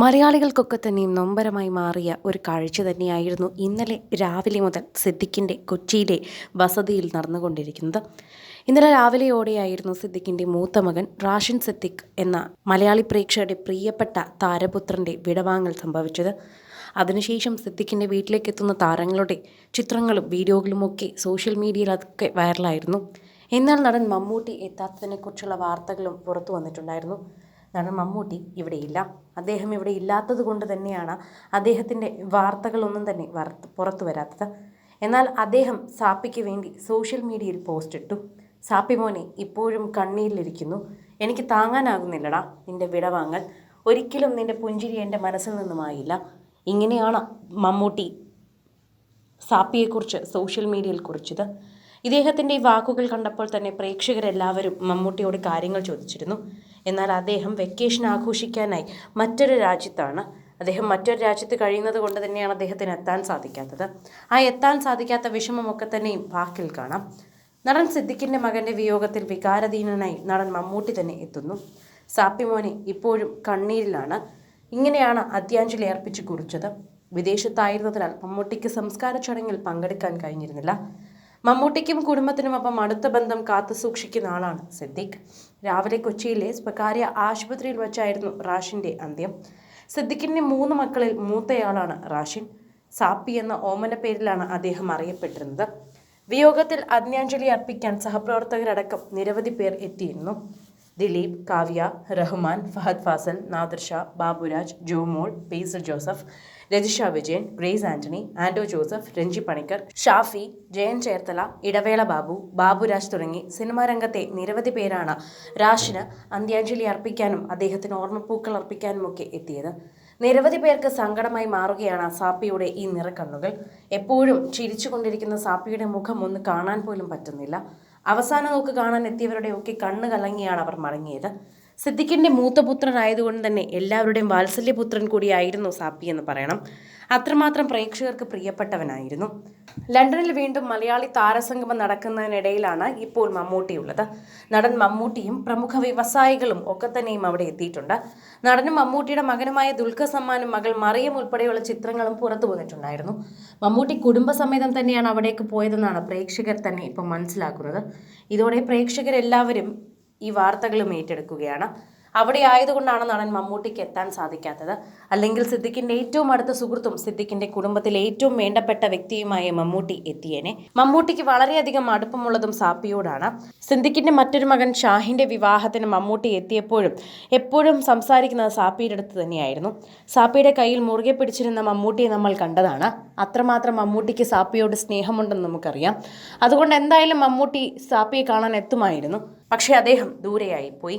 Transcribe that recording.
മലയാളികൾക്കൊക്കെ തന്നെയും നൊമ്പരമായി മാറിയ ഒരു കാഴ്ച തന്നെയായിരുന്നു ഇന്നലെ രാവിലെ മുതൽ സിദ്ദിഖിന്റെ കൊച്ചിയിലെ വസതിയിൽ നടന്നുകൊണ്ടിരിക്കുന്നത്. ഇന്നലെ രാവിലെയോടെയായിരുന്നു സിദ്ദിഖിന്റെ മൂത്ത മകൻ റാഷിൻ സിദ്ദിഖ് എന്ന മലയാളി പ്രേക്ഷകരുടെ പ്രിയപ്പെട്ട താരപുത്രന്റെ വിടവാങ്ങൽ സംഭവിച്ചത്. അതിനുശേഷം സിദ്ദിഖിന്റെ വീട്ടിലേക്ക് എത്തുന്ന താരങ്ങളുടെ ചിത്രങ്ങളും വീഡിയോകളുമൊക്കെ സോഷ്യൽ മീഡിയയിൽ അതൊക്കെ വൈറലായിരുന്നു. എന്നാൽ നടൻ മമ്മൂട്ടി എത്താത്തതിനെക്കുറിച്ചുള്ള വാർത്തകളും പുറത്തു വന്നിട്ടുണ്ടായിരുന്നു. നടൻ മമ്മൂട്ടി ഇവിടെയില്ല. അദ്ദേഹം ഇവിടെ ഇല്ലാത്തത് കൊണ്ട് തന്നെയാണ് അദ്ദേഹത്തിന്റെ വാർത്തകളൊന്നും തന്നെ പുറത്തു വരാത്തത്. എന്നാൽ അദ്ദേഹം സാപ്പിക്ക് വേണ്ടി സോഷ്യൽ മീഡിയയിൽ പോസ്റ്റ് ഇട്ടു. സാപ്പി മോനെ ഇപ്പോഴും കണ്ണീരിലിരിക്കുന്നു. എനിക്ക് താങ്ങാനാകുന്നില്ലടാ നിന്റെ വിടവാങ്ങൽ. ഒരിക്കലും നിന്റെ പുഞ്ചിരി എന്റെ മനസ്സിൽ നിന്നുമായില്ല. ഇങ്ങനെയാണ് മമ്മൂട്ടി സാപ്പിയെക്കുറിച്ച് സോഷ്യൽ മീഡിയയിൽ കുറിച്ചത്. ഇദ്ദേഹത്തിന്റെ ഈ വാക്കുകൾ കണ്ടപ്പോൾ തന്നെ പ്രേക്ഷകരെല്ലാവരും മമ്മൂട്ടിയോട് കാര്യങ്ങൾ ചോദിച്ചിരുന്നു. എന്നാൽ അദ്ദേഹം വെക്കേഷൻ ആഘോഷിക്കാനായി മറ്റൊരു രാജ്യത്താണ്. അദ്ദേഹം മറ്റൊരു രാജ്യത്ത് കഴിയുന്നത് കൊണ്ട് തന്നെയാണ് അദ്ദേഹത്തിന് എത്താൻ സാധിക്കാത്തത്. ആ എത്താൻ സാധിക്കാത്ത വിഷമമൊക്കെ തന്നെയും വാക്കിൽ കാണാം. നടൻ സിദ്ദിഖിന്റെ മകന്റെ വിയോഗത്തിൽ വികാരധീനനായി നടൻ മമ്മൂട്ടി തന്നെ എത്തുന്നു. സാപ്പിമോനെ ഇപ്പോഴും കണ്ണീരിലാണ്. ഇങ്ങനെയാണ് അത്യാഞ്ജലി അർപ്പിച്ച് കുറിച്ചത്. വിദേശത്തായിരുന്നതിനാൽ മമ്മൂട്ടിക്ക് സംസ്കാര ചടങ്ങിൽ പങ്കെടുക്കാൻ കഴിഞ്ഞിരുന്നില്ല. മമ്മൂട്ടിക്കും കുടുംബത്തിനുമൊപ്പം അടുത്ത ബന്ധം കാത്തു സൂക്ഷിക്കുന്ന ആളാണ് സിദ്ദിഖ്. രാവിലെ കൊച്ചിയിലെ സ്വകാര്യ ആശുപത്രിയിൽ വച്ചായിരുന്നു റാഷിന്റെ അന്ത്യം. സിദ്ദിഖിന്റെ മൂന്ന് മക്കളിൽ മൂത്തയാളാണ് റാഷിൻ. സാപ്പി എന്ന ഓമന പേരിലാണ് അദ്ദേഹം അറിയപ്പെട്ടിരുന്നത്. വിയോഗത്തിൽ അന്ത്യാഞ്ജലി അർപ്പിക്കാൻ സഹപ്രവർത്തകരടക്കം നിരവധി പേർ എത്തിയിരുന്നു. Dileep Kavya Rahman Fahadh Faasil Nadirshah Baburaj Jomol pastel Joseph Rajisha Vijayan Grace Antony ആൻഡോ ജോസഫ് രഞ്ജി പണിക്കർ ഷാഫി ജയൻ ചേർത്തല ഇടവേള ബാബു ബാബുരാജ് തുടങ്ങി സിനിമാ രംഗത്തെ നിരവധി പേരാണ് രാഷിന് അന്ത്യാഞ്ജലി അർപ്പിക്കാനും അദ്ദേഹത്തിന് ഓർമ്മപ്പൂക്കൾ അർപ്പിക്കാനുമൊക്കെ എത്തിയത്. നിരവധി പേർക്ക് സങ്കടമായി മാറുകയാണ് സാപ്പിയുടെ ഈ നിറക്കണ്ണുകൾ. എപ്പോഴും ചിരിച്ചുകൊണ്ടിരിക്കുന്ന സാപ്പിയുടെ മുഖം ഒന്ന് കാണാൻ പോലും പറ്റുന്നില്ല. അവസാന നോക്ക് കാണാൻ എത്തിയവരുടെയൊക്കെ കണ്ണ് കലങ്ങിയാണ് അവർ മടങ്ങിയത്. സിദ്ദിഖിന്റെ മൂത്ത പുത്രനായതുകൊണ്ട് തന്നെ എല്ലാവരുടെയും വാത്സല്യപുത്രൻ കൂടിയായിരുന്നു സാപ്പി എന്ന് പറയണം. അത്രമാത്രം പ്രേക്ഷകർക്ക് പ്രിയപ്പെട്ടവനായിരുന്നു. ലണ്ടനിൽ വീണ്ടും മലയാളി താരസംഗമം നടക്കുന്നതിനിടയിലാണ് ഇപ്പോൾ മമ്മൂട്ടിയുള്ളത്. നടൻ മമ്മൂട്ടിയും പ്രമുഖ വ്യവസായികളും ഒക്കെ തന്നെയും അവിടെ എത്തിയിട്ടുണ്ട്. നടനും മമ്മൂട്ടിയുടെ മകനുമായ ദുൽഖർ സമ്മാനും മകൾ മറിയം ഉൾപ്പെടെയുള്ള ചിത്രങ്ങളും പുറത്തു വന്നിട്ടുണ്ടായിരുന്നു. മമ്മൂട്ടി കുടുംബസമേതം തന്നെയാണ് അവിടേക്ക് പോയതെന്നാണ് പ്രേക്ഷകർ തന്നെ ഇപ്പം മനസ്സിലാക്കുന്നത്. ഇതോടെ പ്രേക്ഷകരെല്ലാവരും ഈ വാർത്തകളും ഏറ്റെടുക്കുകയാണ്. അവിടെ ആയതുകൊണ്ടാണ് നടൻ മമ്മൂട്ടിക്ക് എത്താൻ സാധിക്കാത്തത്. അല്ലെങ്കിൽ സിദ്ദിഖിന്റെ ഏറ്റവും അടുത്ത സുഹൃത്തും സിദ്ദിഖിന്റെ കുടുംബത്തിലെ ഏറ്റവും വേണ്ടപ്പെട്ട വ്യക്തിയുമായ മമ്മൂട്ടി എത്തിയേനെ. മമ്മൂട്ടിക്ക് വളരെയധികം അടുപ്പമുള്ളതും സാപ്പിയോടാണ്. സിദ്ദിഖിന്റെ മറ്റൊരു മകൻ ഷാഹിന്റെ വിവാഹത്തിന് മമ്മൂട്ടി എത്തിയപ്പോഴും എപ്പോഴും സംസാരിക്കുന്നത് സാപ്പിയുടെ അടുത്ത് തന്നെയായിരുന്നു. സാപ്പിയുടെ കയ്യിൽ മുറുകെ പിടിച്ചിരുന്ന മമ്മൂട്ടിയെ നമ്മൾ കണ്ടതാണ്. അത്രമാത്രം മമ്മൂട്ടിക്ക് സാപ്പിയോട് സ്നേഹമുണ്ടെന്ന് നമുക്കറിയാം. അതുകൊണ്ട് എന്തായാലും മമ്മൂട്ടി സാപ്പിയെ കാണാൻ എത്തുമായിരുന്നു. പക്ഷേ അദ്ദേഹം ദൂരെയായി പോയി